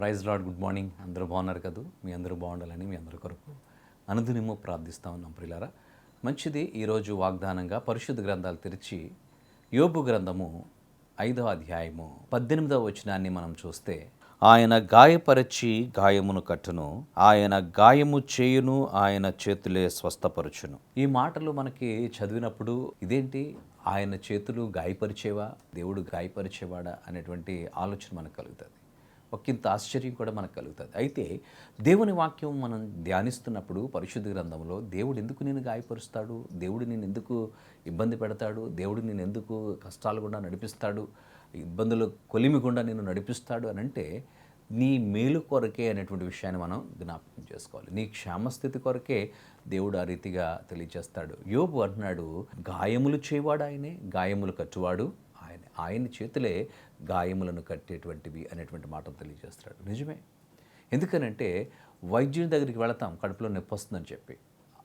Praise lord good morning. అందరూ బాగున్నారు కదా? మీ అందరూ బాగుండాలని మీ అందరి కొరకు అనుదినము ప్రార్థిస్తా ఉన్నాం ప్రిలారా మంచిది ఈరోజు వాగ్దానంగా పరిశుద్ధ గ్రంథాలు తెరిచి యోబు గ్రంథము ఐదవ అధ్యాయము పద్దెనిమిదవ వచనాన్ని మనం చూస్తే ఆయన గాయపరచి గాయమును కట్టును ఆయన గాయము చేయును ఆయన చేతులే స్వస్థపరచును. ఈ మాటలు మనకి చదివినప్పుడు ఇదేంటి? ఆయన చేతులు గాయపరిచేవా? దేవుడు గాయపరిచేవాడా? అనేటువంటి ఆలోచన మనకు కలుగుతుంది. ఒకంత ఆశ్చర్యం కూడా మనకు కలుగుతుంది. అయితే దేవుని వాక్యం మనం ధ్యానిస్తున్నప్పుడు పరిశుద్ధ గ్రంథంలో దేవుడు ఎందుకు నేను గాయపరుస్తాడు? దేవుడు నేను ఎందుకు ఇబ్బంది పెడతాడు? దేవుడు నేను ఎందుకు కష్టాలు గుండా నడిపిస్తాడు? ఇబ్బందులు కొలిమి గుండా నేను నడిపిస్తాడు అని అంటే నీ మేలు కొరకే అనేటువంటి విషయాన్ని మనం జ్ఞాపకం చేసుకోవాలి. నీ క్షేమస్థితి కొరకే దేవుడు ఆ రీతిగా తెలియజేస్తాడు. యోబు అంటున్నాడు గాయములు చేయవాడు ఆయనే గాయములు కట్టువాడు ఆయన ఆయన చేతులే గాయములను కట్టేటువంటివి అనేటువంటి మాటను తెలియజేస్తాడు నిజమే. ఎందుకనంటే వైద్యుని దగ్గరికి వెళతాం కడుపులో నొప్పి వస్తుందని చెప్పి.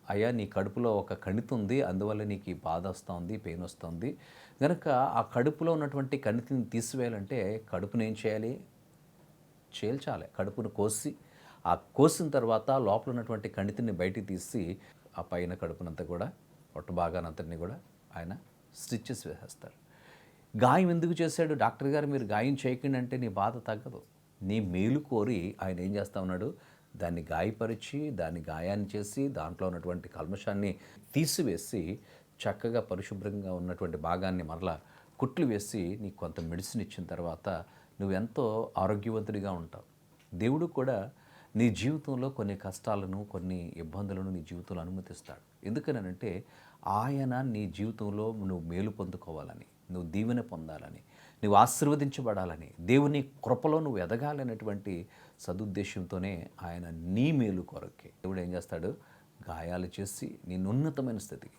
అయ్యా నీ కడుపులో ఒక కణితి ఉంది అందువల్ల నీకు ఈ బాధ వస్తుంది పెయిన్ వస్తుంది. కనుక ఆ కడుపులో ఉన్నటువంటి కణితిని తీసివేయాలంటే కడుపును ఏం చేయాలి? చేల్చాలి. కడుపును కోసి ఆ కోసిన తర్వాత లోపల ఉన్నటువంటి కణితిని బయటికి తీసి ఆ పైన కడుపునంతా కూడా పొట్ట భాగానంతటిని కూడా ఆయన స్టిచ్చెస్ వేసేస్తారు. గాయం ఎందుకు చేశాడు? డాక్టర్ గారు మీరు గాయం చేయకండి అంటే నీ బాధ తగ్గదు. నీ మేలు కోరి ఆయన ఏం చేస్తా ఉన్నాడు? దాన్ని గాయపరిచి దాన్ని గాయాన్ని చేసి దాంట్లో ఉన్నటువంటి కల్మషాన్ని తీసివేసి చక్కగా పరిశుభ్రంగా ఉన్నటువంటి భాగాన్ని మరలా కుట్లు వేసి నీకు కొంత మెడిసిన్ ఇచ్చిన తర్వాత నువ్వు ఎంతో ఆరోగ్యవంతుడిగా ఉంటావు. దేవుడు కూడా నీ జీవితంలో కొన్ని కష్టాలను కొన్ని ఇబ్బందులను నీ జీవితంలో అనుమతిస్తాడు. ఎందుకనంటే ఆయన నీ జీవితంలో నువ్వు మేలు పొందుకోవాలని. నువ్వు దీవెన పొందాలని నువ్వు ఆశీర్వదించబడాలని దేవుని కృపలో నువ్వు ఎదగాలనేటువంటి సదుద్దేశంతోనే ఆయన నీ మేలు కొరకే. దేవుడు ఏం చేస్తాడు? గాయాలు చేసి నేను ఉన్నతమైన స్థితికి.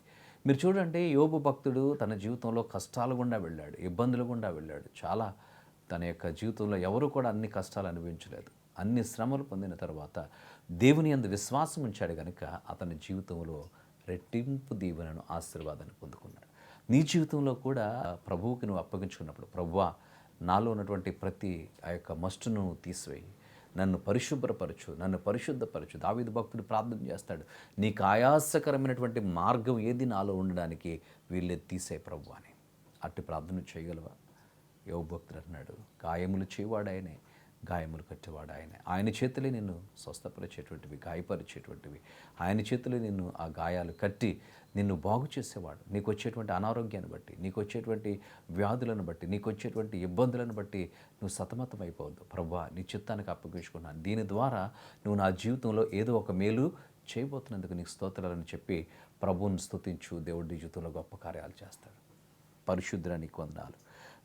మీరు చూడండి యోబు భక్తుడు తన జీవితంలో కష్టాలు గుండా వెళ్ళాడు ఇబ్బందులు గుండా వెళ్ళాడు. చాలా తన యొక్క జీవితంలో ఎవరు కూడా అన్ని కష్టాలు అనుభవించలేదు. అన్ని శ్రమలు పొందిన తర్వాత దేవుని అందు విశ్వాసం ఉంచాడు కనుక అతని జీవితంలో రెట్టింపు దీవెనను ఆశీర్వాదాన్ని పొందుకున్నాడు. నీ జీవితంలో కూడా ప్రభువుకి నువ్వు అప్పగించుకున్నప్పుడు ప్రభువా నాలో ఉన్నటువంటి ప్రతి ఆ యొక్క మస్టును తీసివేయి. నన్ను పరిశుభ్రపరచు నన్ను పరిశుద్ధపరచు. దావిద భక్తుడు ప్రార్థన చేస్తాడు నీకు ఆయాసకరమైనటువంటి మార్గం ఏది నాలో ఉండడానికి వీళ్ళే తీసే ప్రభు అని. అట్టి ప్రార్థన చేయగలవా? యోగ భక్తుడు అన్నాడు గాయములు చేయవాడు ఆయనే. గాయములు కట్టేవాడు ఆయన. ఆయన చేతులే నిన్ను స్వస్థపరిచేటువంటివి గాయపరిచేటువంటివి. ఆయన చేతులే నిన్ను ఆ గాయాలు కట్టి నిన్ను బాగు చేసేవాడు. నీకు వచ్చేటువంటి అనారోగ్యాన్ని బట్టి నీకు వచ్చేటువంటి వ్యాధులను బట్టి నీకు వచ్చేటువంటి ఇబ్బందులను బట్టి నువ్వు సతమతం అయిపోవద్దు ప్రభా నీ చిత్తానికి అప్పగించుకున్నాను. దీని ద్వారా నువ్వు నా జీవితంలో ఏదో ఒక మేలు చేయబోతున్నందుకు నీకు స్తోత్రాలని చెప్పి ప్రభువుని స్థుతించు దేవుడి జీవితంలో గొప్ప కార్యాలు చేస్తాడు. పరిశుద్ధ నీకు వందాలు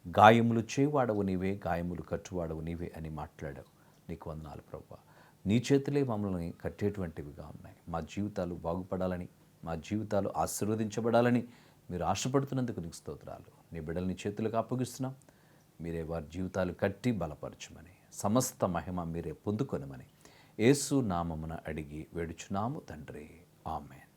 గాయములు చేవాడవు నీవే గాయములు కట్టువాడవు నీవే అని మాట్లాడావు. నీకు వందనాలు ప్రభు. నీ చేతులే మమ్మల్ని కట్టేటువంటివిగా ఉన్నాయి. మా జీవితాలు బాగుపడాలని మా జీవితాలు ఆశీర్వదించబడాలని మీరు ఆశపడుతున్నందుకు నీకు స్తోత్రాలు. నీ బిడ్డల్ని చేతులకు అప్పగిస్తున్నాం. మీరే వారి జీవితాలు కట్టి బలపరచమని సమస్త మహిమ మీరే పొందుకొనమని యేసు నామమున అడిగి వేడుచున్నాము తండ్రి. ఆమెన్.